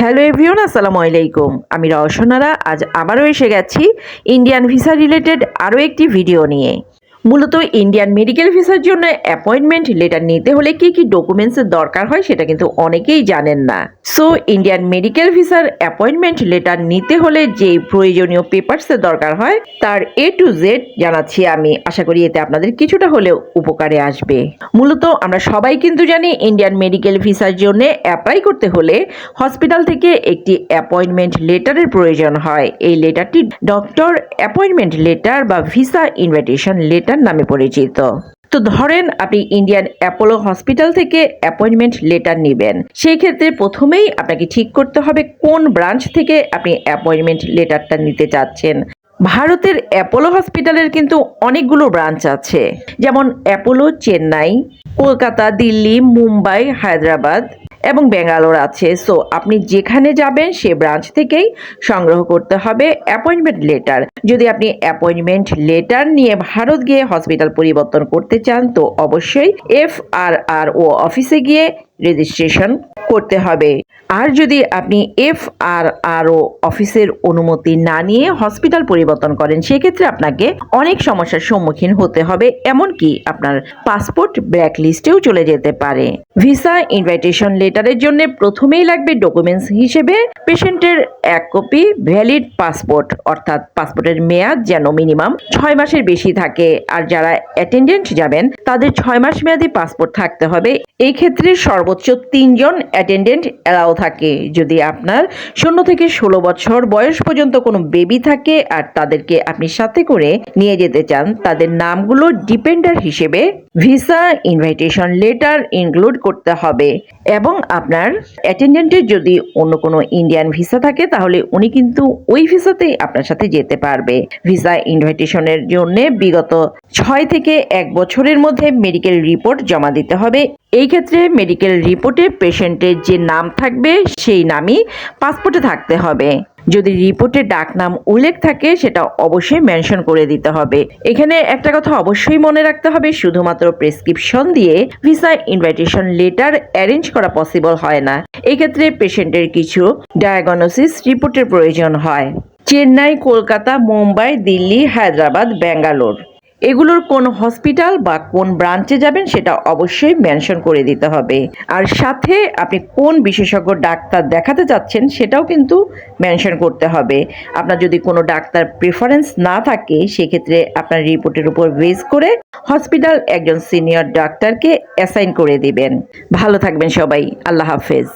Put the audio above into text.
Hello everyone আসসালামু আলাইকুম। আমি রওশনারা আজ আবারও এসে গেছি ইন্ডিয়ান ভিসা রিলেটেড আরও একটি ভিডিও নিয়ে। মূলত ইন্ডিয়ান মেডিকেল ভিসার জন্য অ্যাপয়েন্টমেন্ট লেটার নিতে হলে কি কি ডকুমেন্টসের দরকার হয় সেটা কিন্তু অনেকেই জানেন না। সো ইন্ডিয়ান মেডিকেল ভিসার অ্যাপয়েন্টমেন্ট লেটার নিতে হলে যে প্রয়োজনীয় পেপারসের দরকার হয়, তার এ টু জেড জানাচ্ছি আমি। আশা করি এতে আপনাদের কিছুটা হলেও উপকারে আসবে। মূলত আমরা সবাই কিন্তু জানি ইন্ডিয়ান মেডিকেল ভিসার জন্য অ্যাপ্লাই করতে হলে হসপিটাল থেকে একটি অ্যাপয়েন্টমেন্ট লেটারের প্রয়োজন হয়। এই লেটারটি ডক্টর অ্যাপয়েন্টমেন্ট লেটার বা ভিসা ইনভাইটেশন লেটার নামে পরিচিত। তো ধরেন আপনি ইন্ডিয়ান অ্যাপোলো হসপিটাল থেকে অ্যাপয়েন্টমেন্ট লেটার নেবেন। সেই ক্ষেত্রে প্রথমেই আপনাকে ঠিক করতে হবে কোন ব্রাঞ্চ থেকে আপনি অ্যাপয়েন্টমেন্ট লেটারটা নিতে চাচ্ছেন। ভারতের অ্যাপোলো হসপিটালের কিন্তু অনেকগুলো ব্রাঞ্চ আছে। যেমন অ্যাপোলো, চেন্নাই, কলকাতা, দিল্লি, মুম্বাই, হায়দ্রাবাদ এবং ব্যাঙ্গালোর আছে। সো আপনি যেখানে যাবেন, সে ব্রাঞ্চ থেকেই সংগ্রহ করতে হবে অ্যাপয়েন্টমেন্ট লেটার যদি আপনি অ্যাপয়েন্টমেন্ট লেটার নিয়ে ভারত গিয়ে হসপিটাল পরিবর্তন করতে চান, তো অবশ্যই এফ আর আর ও অফিসে গিয়ে রেজিস্ট্রেশন করতে হবে। আর যদি আপনি এফ আর আর ও অফিসের অনুমতি না নিয়ে হসপিটাল পরিবর্তন করেন, সেক্ষেত্রে আপনাকে অনেক সমস্যার সম্মুখীন হতে হবে, এমনকি আপনার পাসপোর্ট ব্ল্যাক লিস্টেও চলে যেতে পারে। ভিসা ইনভাইটেশন লেটারের জন্য প্রথমেই লাগবে ডকুমেন্টস হিসেবে পেশেন্টের এক কপি ভ্যালিড পাসপোর্ট, অর্থাৎ পাসপোর্টের মেয়াদ যেন মিনিমাম ছয় মাসের বেশি থাকে। আর যারা অ্যাটেন্ডেন্ট যাবেন তাদের ছয় মাস মেয়াদী পাসপোর্ট থাকতে হবে। এই ক্ষেত্রে সর্বোচ্চ তিনজন অ্যাটেন্ডেন্ট অ্যালাও থাকে। যদি আপনার শূন্য থেকে ষোলো বছর বয়স পর্যন্ত কোনো বেবি থাকে আর তাদেরকে আপনি সাথে করে নিয়ে যেতে চান, তাদের নামগুলো ডিপেন্ডার হিসেবে ভিসা, ইনভাইটেশন লেটার ইনক্লুড করতে হবে। এবং আপনার অ্যাটেন্ডেন্টের যদি অন্য কোনো ইন্ডিয়ান ভিসা থাকে, তাহলে উনি কিন্তু ওই ভিসাতেই আপনার সাথে যেতে পারবে। ভিসা, ইনভাইটেশনের জন্য বিগত ছয় থেকে এক বছরের মধ্যে মেডিকেল রিপোর্ট জমা দিতে হবে। এই ক্ষেত্রে মেডিকেল রিপোর্টে পেশেন্টের যে নাম থাকবে, সেই নামই পাসপোর্টে থাকতে হবে। যদি রিপোর্টে ডাক নাম উল্লেখ থাকে, সেটা অবশ্যই মেনশন করে দিতে হবে। এখানে একটা কথা অবশ্যই মনে রাখতে হবে, শুধুমাত্র প্রেসক্রিপশন দিয়ে ভিসা ইনভাইটেশন লেটার অ্যারেঞ্জ করা পসিবল হয় না। এক্ষেত্রে পেশেন্টের কিছু ডায়াগনোসিস রিপোর্টের প্রয়োজন হয়। চেন্নাই, কলকাতা, মুম্বাই, দিল্লি, হায়দ্রাবাদ, ব্যাঙ্গালোর। এগুলোর কোন হসপিটাল বা কোন ব্রাঞ্চে যাবেন সেটা অবশ্যই মেনশন করে দিতে হবে। আর সাথে আপনি কোন বিশেষজ্ঞ ডাক্তার দেখাতে চাচ্ছেন সেটাও কিন্তু মেনশন করতে হবে। আপনার যদি কোনো ডাক্তার প্রেফারেন্স না থাকে, সেক্ষেত্রে আপনার রিপোর্টের উপর বেস করে হসপিটাল একজন সিনিয়র ডাক্তারকে অ্যাসাইন করে দিবেন। ভালো থাকবেন সবাই। আল্লাহ হাফেজ।